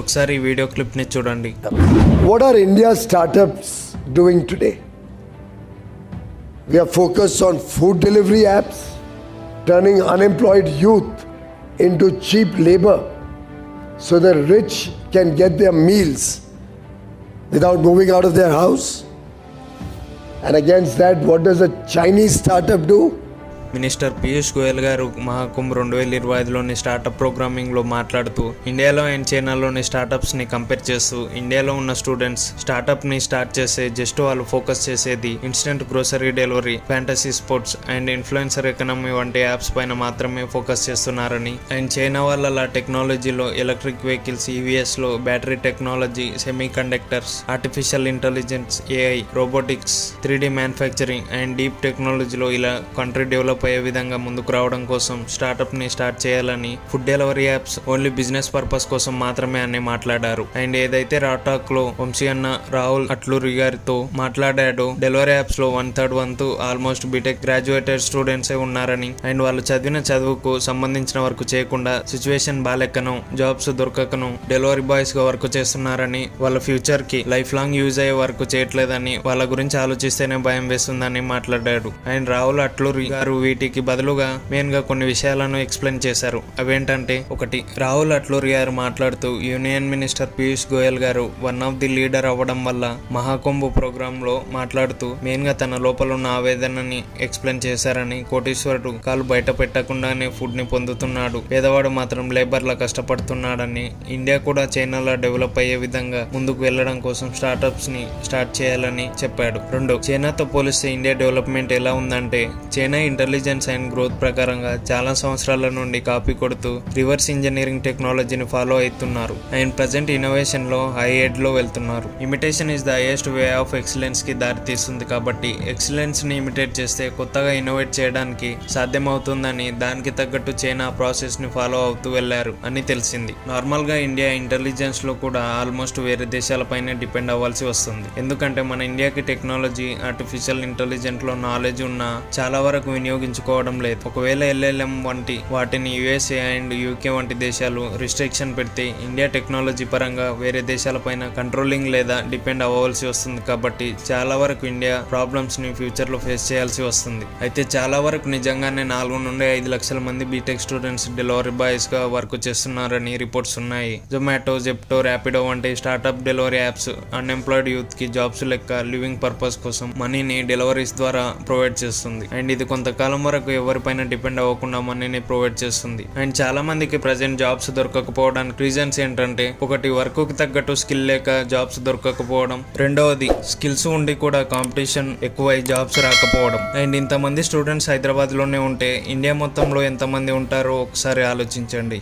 ఒకసారి ఈ వీడియో క్లిప్ని చూడండి What are India's startups doing today? We are focused on food delivery apps, turning unemployed youth into cheap labor so the rich can get their meals without moving out of their house. And against that, what does a Chinese startup do? Minister Piyush Goyal garu Mahakumbh రెండు వేల ఇరవై ఐదులోని startup ప్రోగ్రామింగ్లో మాట్లాడుతూ ఇండియాలో and చైనాలోని స్టార్టప్స్ని compare చేస్తూ ఇండియాలో ఉన్న students స్టార్టప్ని స్టార్ట్ చేసే జస్ట్ వాళ్ళు ఫోకస్ చేసేది instant grocery delivery fantasy sports and influencer economy వంటి యాప్స్ పైన మాత్రమే ఫోకస్ చేస్తున్నారని. అండ్ చైనా వాళ్ళ టెక్నాలజీలో electric vehicles ఈవీఎస్లో battery technology semiconductors artificial intelligence AI robotics three D manufacturing and deep టెక్నాలజీలో ఇలా కంట్రీ డెవలప్ అయ్యే విధంగా ముందుకు రావడం కోసం స్టార్టప్ని స్టార్ట్ చేయాలని food delivery apps only business purpose కోసం మాత్రమే అని మాట్లాడారు. అండ్ ఏదైతే రాటాక్లో వంశీ అన్న రాహుల్ అట్లూరి గారితో మాట్లాడాడో డెలివరీ యాప్స్లో వన్ థర్డ్ వంతు almost B Tech graduated students ఉన్నారని అండ్ వాళ్ళు చదివిన చదువుకు సంబంధించిన వర్క్ చేయకుండా సిచ్యువేషన్ బాలెక్కను జాబ్స్ దొరకకను డెలివరీ బాయ్స్గా వర్క్ చేస్తున్నారని వాళ్ళ ఫ్యూచర్కి లైఫ్ లాంగ్ యూజ్ అయ్యే వర్క్ చేయట్లేదని వాళ్ళ గురించి ఆలోచిస్తేనే భయం వేస్తుందని మాట్లాడాడు. అండ్ రాహుల్ అట్లూరి గారు వీటికి బదులుగా మెయిన్గా కొన్ని విషయాలను ఎక్స్ప్లెయిన్ చేశారు. అవేంటంటే ఒకటి రాహుల్ అట్లూరి గారు మాట్లాడుతూ యూనియన్ మినిస్టర్ పీయూష్ గోయల్ గారు వన్ ఆఫ్ ది లీడర్ అవ్వడం వల్ల మహాకుంభ ప్రోగ్రామ్లో మాట్లాడుతూ మెయిన్గా తన లోపల ఉన్న ఆవేదనని ఎక్స్ప్లెయిన్ చేశారని కోటీశ్వరుడు కాలు బయట పెట్టకుండానే ఫుడ్ని పొందుతున్నాడు. పేదవాడు మాత్రం లేబర్ లా కష్టపడుతున్నాడని ఇండియా కూడా చైనాలో డెవలప్ అయ్యే విధంగా ముందుకు వెళ్ళడం కోసం స్టార్టప్స్ని స్టార్ట్ చేయాలని చెప్పాడు. రెండు చైనాతో పోలిస్తే ఇండియా డెవలప్మెంట్ ఎలా ఉందంటే చైనా ఇంటెలిజెన్స్ అండ్ గ్రోత్ ప్రకారంగా చాలా సంవత్సరాల నుండి కాపీ కొడుతూ రివర్స్ ఇంజనీరింగ్ టెక్నాలజీని ఫాలో అవుతున్నారు. అండ్ ప్రజెంట్ ఇన్నోవేషన్లో హై ఎడ్లో వెళ్తున్నారు. Imitation is the highest way of ఎక్సలెన్స్కి దారి తీస్తుంది కాబట్టి ఎక్సలెన్స్ని ఇమిటేట్ చేస్తే కొత్తగా ఇన్నోవేట్ చేయడానికి సాధ్యమవుతుందని దానికి తగ్గట్టు చైనా ప్రాసెస్ని ఫాలో అవుతూ వెళ్ళారు అని తెలిసింది. నార్మల్గా ఇండియా ఇంటెలిజెన్స్లో కూడా ఆల్మోస్ట్ వేరే దేశాలపైనే డిపెండ్ అవ్వాల్సి వస్తుంది. ఎందుకంటే మన ఇండియాకి టెక్నాలజీ ఆర్టిఫిషియల్ ఇంటెలిజెంట్లో నాలెడ్జ్ ఉన్న చాలా వరకు వినియోగించుకోవడం లేదు. ఒకవేళ ఎల్ఎల్ఎం వంటి వాటిని యుఎస్ఏ అండ్ యూకే వంటి దేశాలు రిస్ట్రిక్షన్ పెడితే ఇండియా టెక్నాలజీ పరంగా వేరే దేశాలపైన కంట్రోలింగ్ లేదా డిపెండ్ అవ్వాల్సి వస్తుంది. కాబట్టి చాలా వరకు ఇండియా ప్రాబ్లమ్స్ని ఫ్యూచర్లో ఫేస్ చేయాల్సి వస్తుంది. అయితే చాలా వరకు నిజంగానే నాలుగు నుండి ఐదు లక్షల మంది బీటెక్ స్టూడెంట్స్ డెలివరీ బాయ్స్గా వర్క్ చేస్తున్నారని రిపోర్ట్స్ ఉన్నాయి. జొమాటో జెప్టో ర్యాపిడో వంటి స్టార్టప్ డెలివరీ యాప్స్ అన్ఎంప్లాయిడ్ యూత్కి జాబ్స్ లెక్క లివింగ్ పర్పస్ కోసం మనీని డెలివరీస్ ద్వారా ప్రొవైడ్ చేస్తుంది. అండ్ ఇది కొంతకాలం వరకు ఎవరిపైన డిపెండ్ అవ్వకుండా మనీని ప్రొవైడ్ చేస్తుంది. అండ్ చాలా మందికి ప్రజెంట్ జాబ్స్ దొరకకపోవడానికి రీజన్స్ ఏంటంటే ఒకటి వర్క్కి తగ్గట్టు స్కిల్ లేక జాబ్స్ దొరకకపోవడం రెండవది స్కిల్స్ ఉండి కూడా కాంపిటీషన్ ఎక్కువై జాబ్స్ రాకపోవడం. అండ్ ఇంతమంది స్టూడెంట్స్ హైదరాబాద్లోనే ఉంటే ఇండియా మొత్తంలో ఎంతమంది ఉంటారో ఒకసారి ఆలోచించండి.